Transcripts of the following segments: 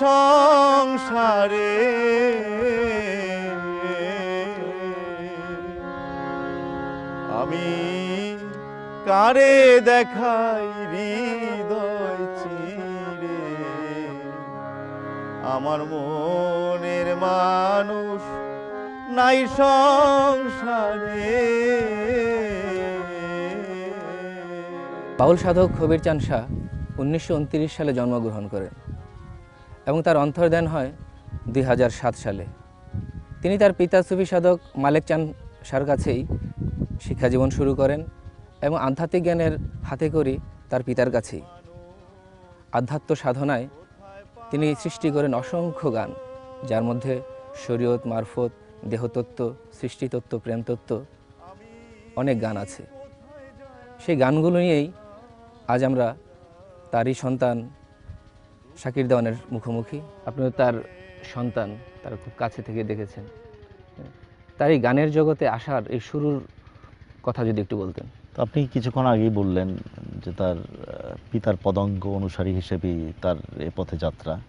সংসারে। আমি কারে দেখাই হৃদয় চিরে? আমার মনের মানুষ নাই সংসারে। বাউল সাধক কবির চান শাহ উনিশশো উনত্রিশ সালে জন্মগ্রহণ করেন। এবং তার অন্তর্ধান হয় দুই হাজার সাত সালে। তিনি তার পিতা সুফি সাধক মালেক চান সার কাছেই শিক্ষাজীবন শুরু করেন এবং আধ্যাত্মিক জ্ঞানের হাতে করি তার পিতার কাছেই। আধ্যাত্ম সাধনায় তিনি সৃষ্টি করেন অসংখ্য গান, যার মধ্যে শরীয়ত, মারফত, দেহতত্ত্ব, সৃষ্টিতত্ত্ব, প্রেমতত্ত্ব অনেক গান আছে। সেই গানগুলো নিয়েই আজ আমরা তারই সন্তান শাকির দেওয়ানের মুখোমুখি। আপনিও তার সন্তান, তার খুব কাছে থেকে দেখেছেন। তার এই গানের জগতে আসার, এই শুরুর কথা যদি একটু বলতেন। তো আপনি কিছুক্ষণ আগেই বললেন যে তার পিতার পদাঙ্গ অনুসারী হিসেবেই তার এ পথে যাত্রা।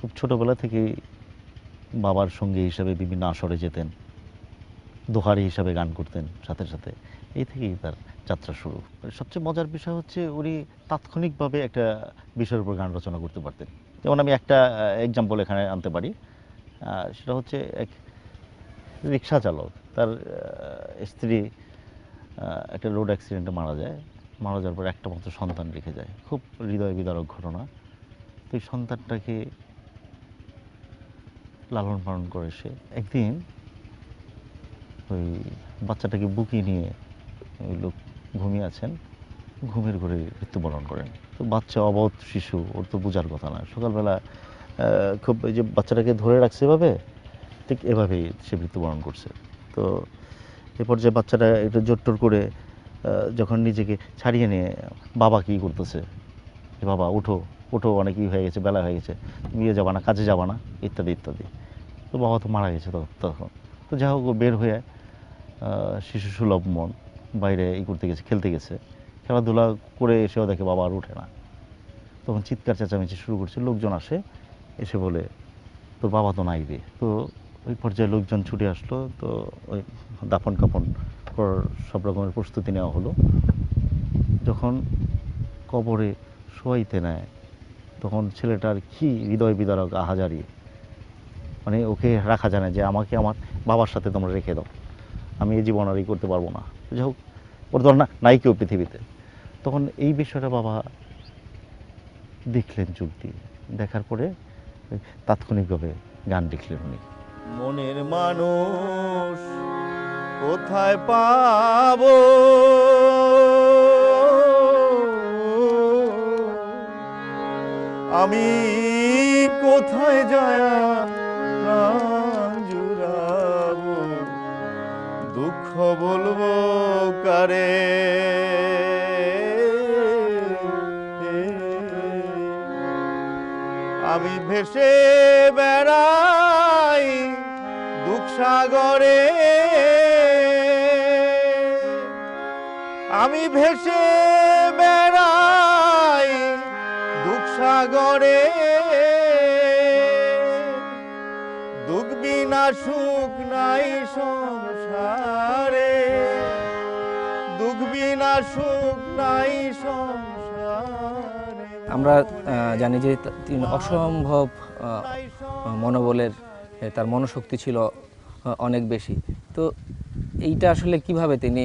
খুব ছোটোবেলা থেকেই বাবার সঙ্গী হিসেবে বিভিন্ন আসরে যেতেন। দোহারি হিসাবে গান করতেন সাথে সাথে। এই থেকেই তার যাত্রা শুরু। সবচেয়ে মজার বিষয় হচ্ছে উনি তাৎক্ষণিকভাবে একটা বিষয়ের উপর গান রচনা করতে পারতেন। যেমন আমি একটা এক্সাম্পল এখানে আনতে পারি। সেটা হচ্ছে এক রিক্সা চালক, তার স্ত্রী একটা রোড অ্যাক্সিডেন্টে মারা যায়। মারা যাওয়ার পর একটা মাত্র সন্তান রেখে যায়। খুব হৃদয় বিদারক ঘটনা। তো এই সন্তানটাকে লালন পালন করে সে। একদিন ওই বাচ্চাটাকে বুকিয়ে নিয়ে ওই লোক ঘুমিয়ে আছেন, ঘুমের ঘরে মৃত্যুবরণ করেন। তো বাচ্চা অবধ শিশু, ওর তো বোঝার কথা না। সকালবেলা খুব যে বাচ্চাটাকে ধরে রাখছে এভাবে, ঠিক এভাবেই সে মৃত্যুবরণ করছে। তো এরপর যে বাচ্চাটা একটু জোরটোর করে যখন নিজেকে ছাড়িয়ে নিয়ে, বাবা কী করতেছে? যে বাবা, উঠো উঠো অনেক ই হয়ে গেছে, বেলা হয়ে গেছে তুমি ইয়ে যাবা না, কাজে যাবা না, ইত্যাদি ইত্যাদি। তো বাবা তো মারা গেছে তখন। তো যাই হোক বের হয়ে শিশু সুলভ মন বাইরে ই করতে গেছে, খেলতে গেছে। খেলাধুলা করে এসেও দেখে বাবা আর উঠে না। তখন চিৎকার চেঁচামেচি শুরু করছে, লোকজন আসে, এসে বলে, তোর বাবা তো নাই রে। তো ওই পর্যায়ে লোকজন ছুটে আসলো, তো ওই দাফন করার সব রকমের প্রস্তুতি নেওয়া হলো। যখন কবরে শোয়াইতে নেয়, তখন ছেলেটার কি হৃদয় বিদারক আহাজারি। মানে ওকে রাখা যায় না যে, আমাকে আমার বাবার সাথে তোমরা রেখে দাও। আমি এই জীবন আর ই করতে পারব না। যাই হোক ওর ধর না নাই কেউ পৃথিবীতে। তখন এই বিষয়টা বাবা দেখলেন চোখ দিয়ে দেখার পরে তাৎক্ষণিকভাবে গান লিখলেন উনি। মনের মানুষ কোথায় পাবো? আমি কোথায় যায় দুঃখ বলব কারে। আমি ভেসে বেড়াই দুঃখ সাগরে। আমি ভেসে বেড়াই দুঃখ সাগরে। সুখ নাই সংসারে। দুঃখ বিনা সুখ নাই সংসারে। আমরা জানি যে তিনি অসম্ভব মনোবলের তার মনোশক্তি ছিল অনেক বেশি। তো এইটা আসলে কীভাবে তিনি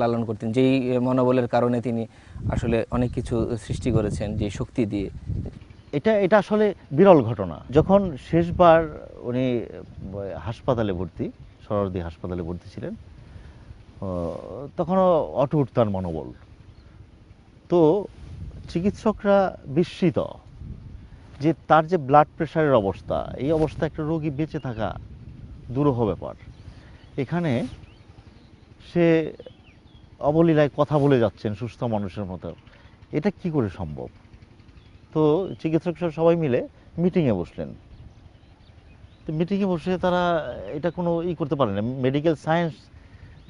লালন করতেন? যেই মনোবলের কারণে তিনি আসলে অনেক কিছু সৃষ্টি করেছেন, যে শক্তি দিয়ে। এটা এটা আসলে বিরল ঘটনা। যখন শেষবার উনি হাসপাতালে ভর্তি সরদি হাসপাতালে ভর্তি ছিলেন তখনও অটুট তার মনোবল। তো চিকিৎসকরা বিস্মিত যে তার যে ব্লাড প্রেশারের অবস্থা, এই অবস্থা একটা রোগী বেঁচে থাকা দুরূহ ব্যাপার। এখানে সে অবলীলায় কথা বলে যাচ্ছেন সুস্থ মানুষের মতো। এটা কি করে সম্ভব? তো চিকিৎসক সব সবাই মিলে মিটিংয়ে বসলেন। তো মিটিংয়ে বসে তারা এটা কোনো ই করতে পারে না। মেডিকেল সায়েন্স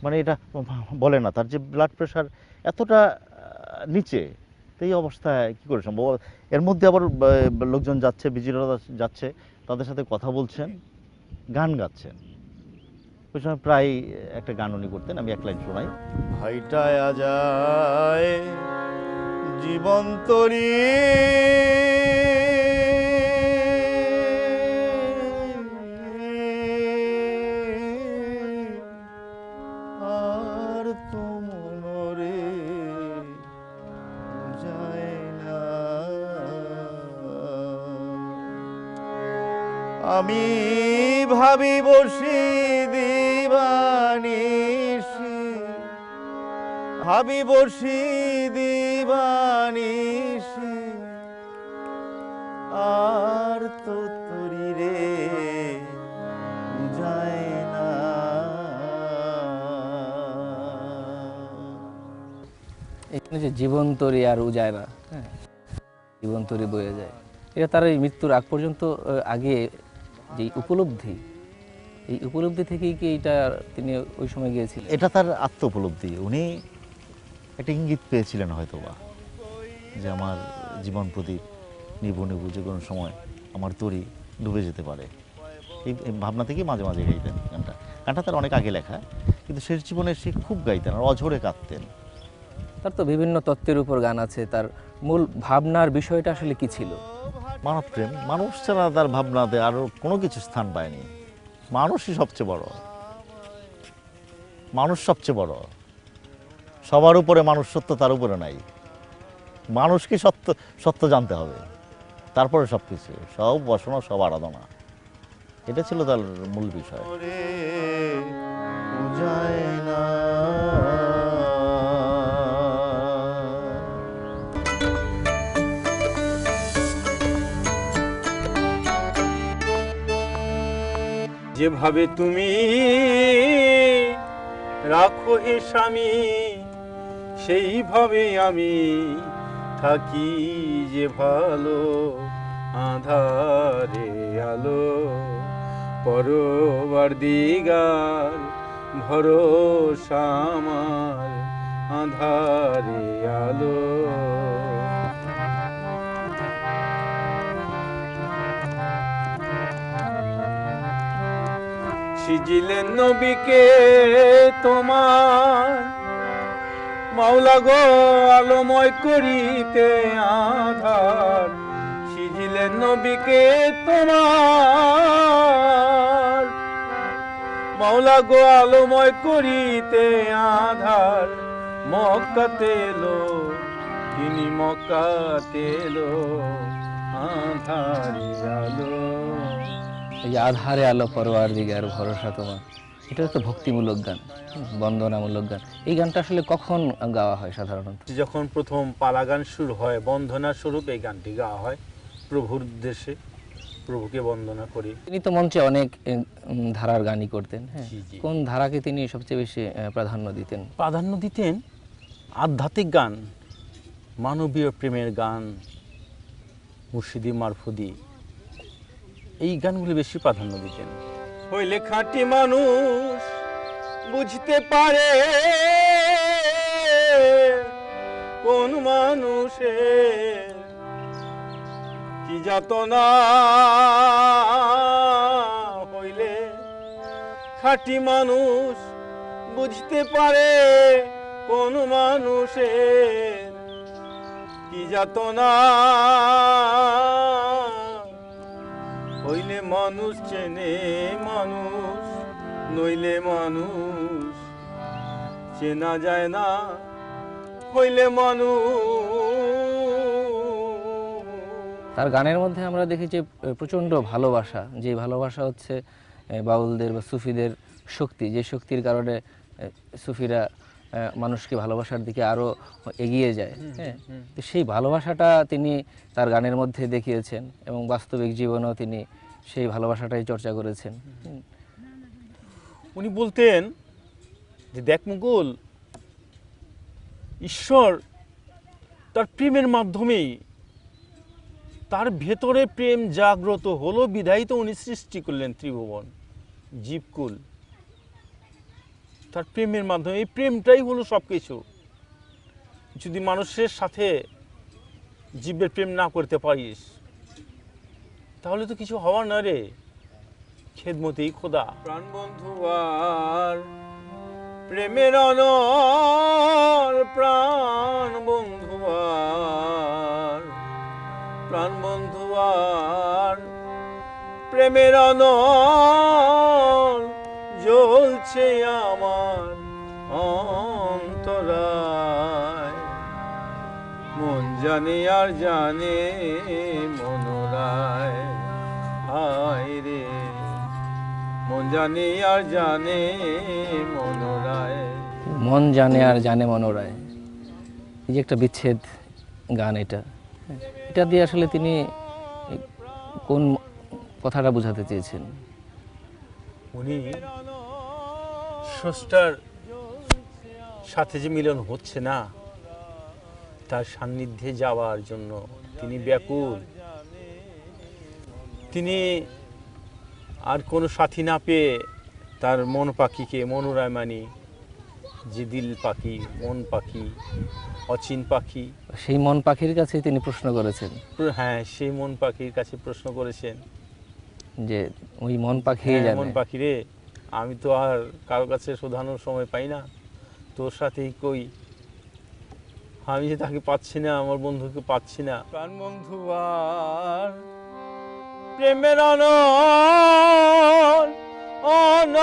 মানে এটা বলে না, তার যে ব্লাড প্রেশার এতটা নিচে, তো এই অবস্থায় কি করে সম্ভব? এর মধ্যে আবার লোকজন যাচ্ছে বিজিরা যাচ্ছে, তাদের সাথে কথা বলছেন, গান গাচ্ছেন। ওই সময় প্রায় একটা গান উনি করতেন, আমি এক লাইন শোনাই। ভাইটায়া যায় জীবন তরি আর তো যায় না। আমি ভাবি বসি দিবানিসি ভাবি বসি দিবানিসি আর তো তরি রে যায় না। এখানে যে জীবন তরি আর উজায় না হ্যাঁ জীবন তরি বয়ে যায়। এটা তার এই মৃত্যুর আগ পর্যন্ত আগে যে উপলব্ধি এই উপলব্ধি থেকেই কি এটা তিনি ওই সময় গিয়েছিলেন? এটা তার আত্ম উপলব্ধি উনি একটা ইঙ্গিত পেয়েছিলেন হয়তোবা যে আমার জীবন প্রদীপ নিবু নিবু যে কোনো সময় আমার তরি ডুবে যেতে পারে। এই ভাবনা থেকেই মাঝে মাঝে গাইতেন গানটা। গানটা তার অনেক আগে লেখা কিন্তু শেষ জীবনে সে খুব গাইতেন আর অঝরে কাঁদতেন। তার তো বিভিন্ন তত্ত্বের উপর গান আছে তার মূল ভাবনার বিষয়টা আসলে কি ছিল? মানব প্রেম মানুষ ছাড়া তার ভাবনাতে আরও কোনো কিছু স্থান পায়নি। মানুষই সবচেয়ে বড়। মানুষ সবচেয়ে বড়। সবার উপরে মানুষ সত্য, তার উপরে নাই। মানুষকে সত্য সত্য জানতে হবে। তারপরে সব কিছু সব বসনা, সব আরাধনা। এটা ছিল তার মূল বিষয়। যেভাবে তুমি রাখো হে স্বামী সেইভাবে আমি থাকি যে ভালো আধারে আলো, পরবার দিগার ভরসা আমার আধারে আলো। সিজিলেন নবীকে তোমার মাওলা গো, আলোময় করিতে আধার। সিজিলেন নবীকে তোমার। মাওলা গো, আলোময় করিতে আধার। মক্কাতে এলো, তিনি মক্কাতে এলো আধারি আলো। এই আধারে আলো, পরোয়ার দিগার, ভরসা তোমার। এটা তো ভক্তিমূলক গান বন্দনামূলক গান। এই গানটা আসলে কখন গাওয়া হয় সাধারণত? যখন প্রথম পালা গান শুরু হয় বন্দনা স্বরূপ এই গানটি গাওয়া হয় প্রভুর উদ্দেশ্যে প্রভুকে বন্দনা করি। তিনি তো মঞ্চে অনেক ধারার গানই করতেন হ্যাঁ। কোন ধারাকে তিনি সবচেয়ে বেশি প্রাধান্য দিতেন? প্রাধান্য দিতেন আধ্যাত্মিক গান মানবীয় প্রেমের গান মুর্শিদি মারফুদি। এই গানগুলি বেশি প্রাধান্য দিতেন। হইলে খাঁটি মানুষ বুঝতে পারে কোন মানুষের কি যাতনা হইলে খাঁটি মানুষ বুঝতে পারে কোন মানুষের কি যাতনা হইলে মানুষ চেনে মানুষ, নইলে মানুষ চেনা যায় না, হইলে মানুষ। তার গানের মধ্যে আমরা দেখি যে প্রচণ্ড ভালোবাসা। যে ভালোবাসা হচ্ছে বাউলদের বা সুফিদের শক্তি। যে শক্তির কারণে সুফিরা মানুষকে ভালোবাসার দিকে আরও এগিয়ে যায়। হ্যাঁ? তো সেই ভালোবাসাটা তিনি তার গানের মধ্যে দেখিয়েছেন এবং বাস্তবিক জীবনেও তিনি সেই ভালোবাসাটাই চর্চা করেছেন। উনি বলতেন যে দেখ মুকুল ঈশ্বর তার প্রেমের মাধ্যমেই তার ভেতরে প্রেম জাগ্রত হলো বিধায়িত উনি সৃষ্টি করলেন ত্রিভুবন জীবকুল। তার প্রেমের মাধ্যমে, এই প্রেমটাই হলো সব কিছু যদি মানুষের সাথে জীবের প্রেম না করতে পারিস, তাহলে তো কিছু হওয়ার না রে। খেদমতেই খোদা। প্রাণ বন্ধু আর প্রেমের অনর প্রাণ বন্ধু আর প্রাণ বন্ধু আর প্রেমের অনর। জ্বলছে আমার অন্তরায়। মন জানে আর জানে, মনোরায়। হায় রে। মন জানে আর জানে, মনোরায়। মন জানে আর জানে, মনোরায়। এই যে একটা বিচ্ছেদ গান এটা। এটা দিয়ে আসলে তিনি কোন কথাটা বোঝাতে চেয়েছেন? উনি স্রষ্টার সাথে যে মিলন হচ্ছে না তার সান্নিধ্যে যাওয়ার জন্য তিনি ব্যাকুল। তিনি আর কোনো সাথী না পেয়ে তার মন পাখিকে মনোরায় মানি যে দিল পাখি মন পাখি অচিন পাখি। সেই মন পাখির কাছে তিনি প্রশ্ন করেছেন। হ্যাঁ সেই মন পাখির কাছে প্রশ্ন করেছেন। যে ওই মন পাখি হ্যাঁ, মন পাখি রে আমি তো আর কারও কাছে শোধানোর সময় পাই না। তোর সাথেই কই? আমি যে তাকে পাচ্ছি না আমার বন্ধুকে পাচ্ছি না। প্রাণ বন্ধু আর প্রেমের অনল অনল।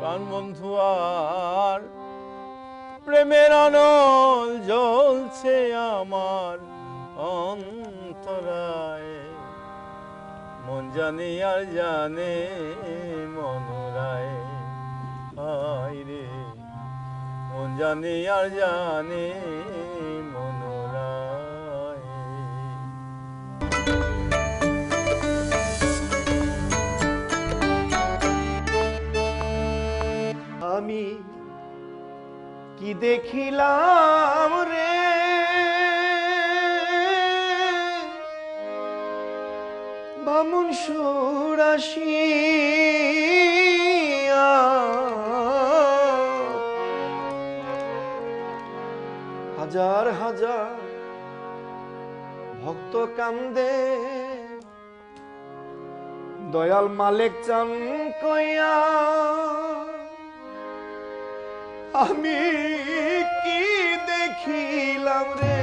প্রাণ বন্ধু আর প্রেমের অনল জ্বলছে আমার অন্তরায়। মন জানে আর জানে, মনোরায়। হায় রে। মন জানে আর জানে আমি কি দেখিলাম রে? বামুন সুরাশি হাজার হাজার ভক্ত কান্দে। দয়াল মালিক চান কইয়া আমি কি দেখিলাম রে?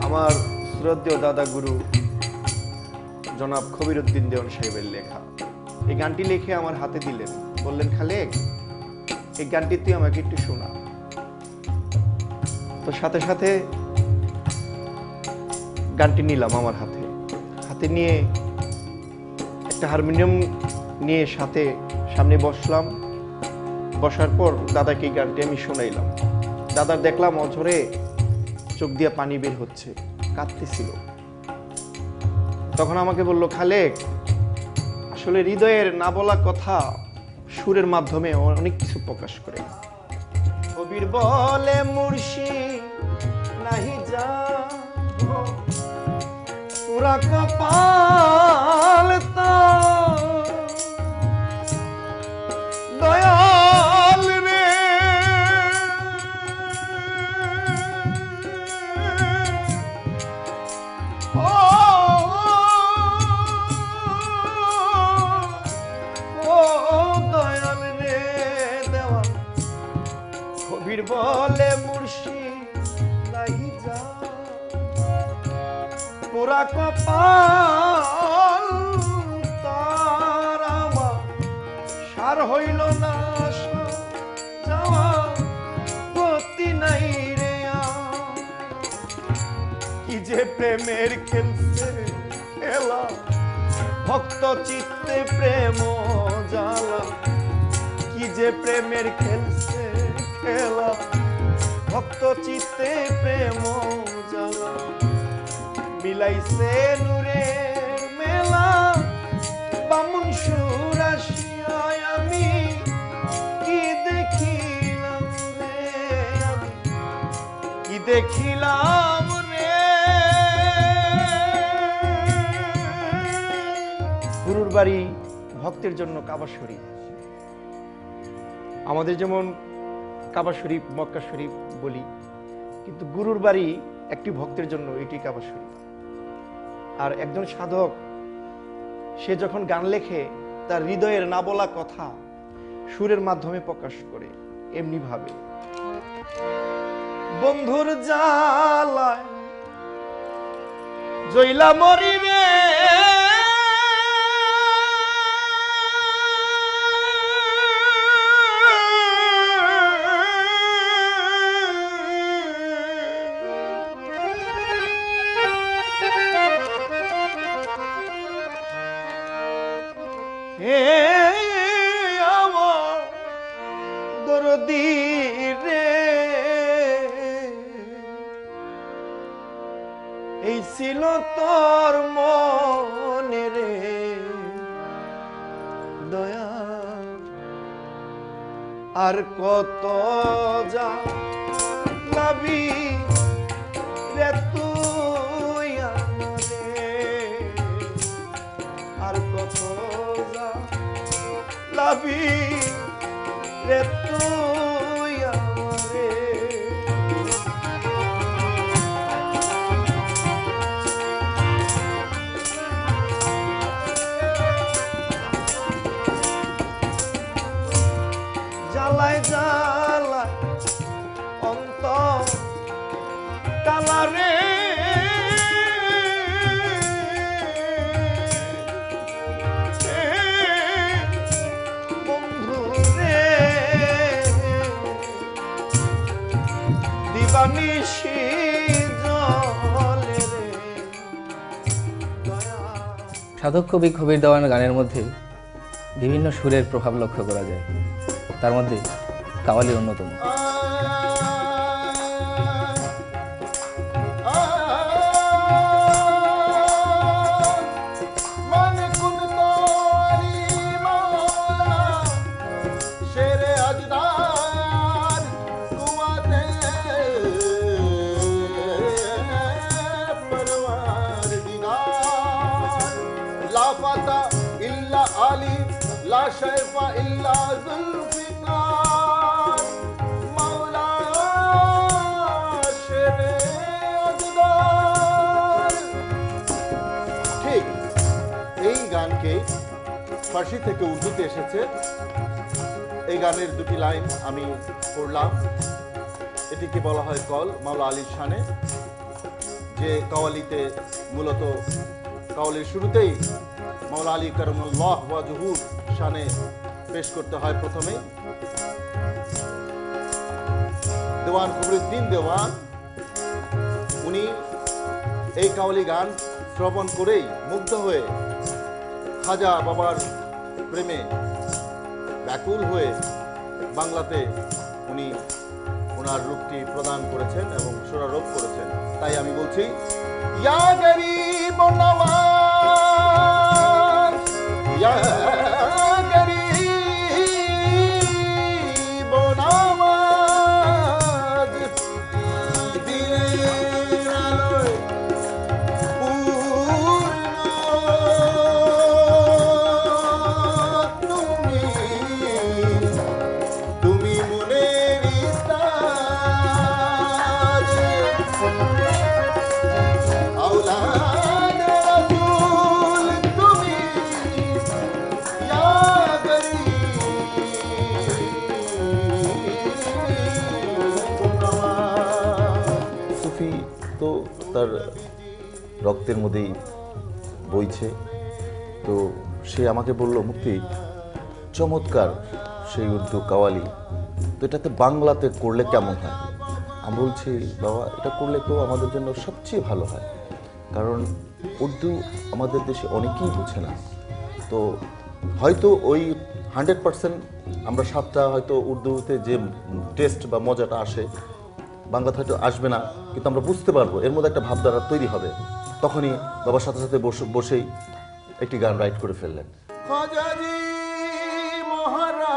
আমার দাদা গুরু জনাব খবিরুদ্দিন দেওয়ান সাহেবের লেখা। এই গানটি লিখে আমার হাতে দিলেন। বললেন, খালেক, এই গানটি তুই আমাকে একটু শোনা। তো সাথে সাথে গানটি নিলাম আমার হাতে। হাতে নিয়ে একটা হারমোনিয়াম নিয়ে সাথে সামনে বসলাম। বসার পর দাদাকে এই গানটি আমি শোনাইলাম। দাদার দেখলাম অঝরে চোখ দিয়ে পানি বের হচ্ছে, কাঁদতেছিল। তখন আমাকে বলল, খালেক, আসলে হৃদয়ের না বলা কথা সুরের মাধ্যমে অনেক কিছু প্রকাশ করে কবির বলে মুর্শি নাহি যা পুরা কপাল কপাল, তার আমার সার হইল না যাওয়া গতি নাই রে কি যে প্রেমের খেলছে খেলা, ভক্ত চিত্তে প্রেম জ্বালা। কি যে প্রেমের খেলছে খেলা, ভক্ত চিত্তে প্রেম জ্বালা। মিলাইছে নূরের মেলা। বামুন সুর আমি কি দেখিলাম রে কি দেখিলাম রে? গুরুর বাড়ি ভক্তের জন্য কাবা শরীফ। আমাদের যেমন কাবা শরীফ, মক্কা শরীফ বলি, কিন্তু গুরুর বাড়ি একটি ভক্তের জন্য এটি কাবা শরীফ। আর একজন সাধক, সে যখন গান লেখে, তার হৃদয়ের না বলা কথা সুরের মাধ্যমে প্রকাশ করে এমনি ভাবে বন্ধুর জালায় জইলা মরি লাবি রে তুই সাধক কবি কবির দেওয়ান গানের মধ্যে বিভিন্ন সুরের প্রভাব লক্ষ্য করা যায়। তার মধ্যে কাওয়ালি অন্যতম। ফার্সি থেকে উর্দুতে এসেছে। এই গানের দুটি লাইন আমি পড়লাম। এটিকে বলা হয় কল, মাওলা আলীর শানে, যে কাওয়ালিতে মূলত কাওয়ালির শুরুতেই মাওলা আলী করমুল্লাহ ওয়া জহুর শানে পেশ করতে হয় প্রথমে। দেওয়ান কবরুদ্দিন দেওয়ান, উনি এই কাওয়ালি গান শ্রবণ করেই মুগ্ধ হয়ে খাজা বাবার প্রেমে ব্যাকুল হয়ে বাংলাতে উনি ওনার রূপটি প্রদান করেছেন এবং সুরারোপ করেছেন। তাই আমি বলছি, ইয়া গরিব নওয়াজ ইয়া তার রক্তের মধ্যেই বইছে। তো সে আমাকে বলল, মুক্তি, চমৎকার সেই উর্দু কাওয়ালি। তো এটাতে বাংলাতে করলে কেমন হয়? আমি বলছি, বাবা, এটা করলে তো আমাদের জন্য সবচেয়ে ভালো হয়। কারণ উর্দু আমাদের দেশে অনেকেই বুঝে না। তো হয়তো ওই হান্ড্রেড পার্সেন্ট আমরা সাতটা হয়তো উর্দুতে যে টেস্ট বা মজাটা আসে বাংলাতে হয়তো আসবে না, কিন্তু আমরা বুঝতে পারব, এর মধ্যে একটা ভাবধারা তৈরি হবে। তখনই বাবার সাথে সাথে বসে- বসেই একটি গান রাইট করে ফেললেন। মহারাজাজি,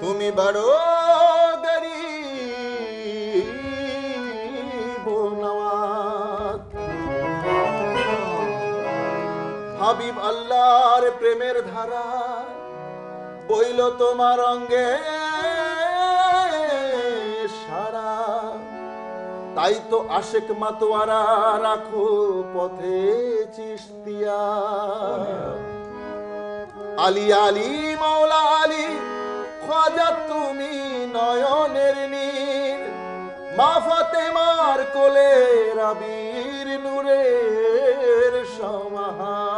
তুমি বারো হাবিব আল্লাহর প্রেমের ধারা বইল তোমার অঙ্গে। তাই তো আশেক মাতোয়ারা রাখো পথে চিস্তিয়া। আলী আলী মৌলা আলী খোঁজা তুমি নয়নের নীর। মাফাতে মার কোলে রাবির নূরের সমাহার।